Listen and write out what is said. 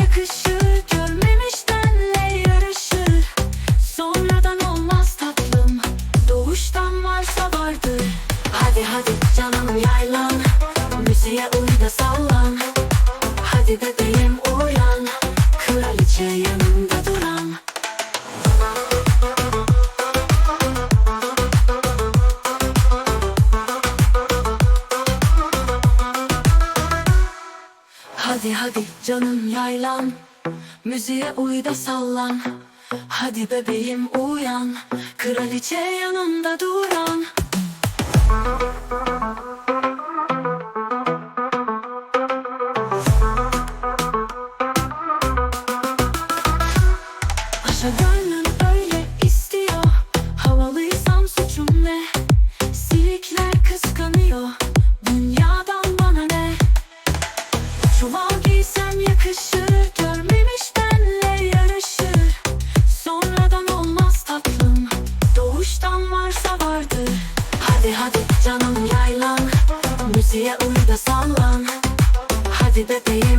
Yakışır Görmemiştenle yarışır. Sonradan olmaz tatlım Doğuştan varsa vardır. Hadi hadi canım yaylan Müziğe uy da sallan. Hadi bebeğim Hadi hadi canım yaylan. Müziğe uy da sallan. Hadi bebeğim uyan. Kraliçe yanımda duran. Paşa gönlüm Çuval giysem yakışır Görmemiş benle yarışır Sonradan olmaz tatlım Doğuştan varsa vardır. Hadi hadi canım yaylan Müziğe uy da sallan. Hadi bebeğim.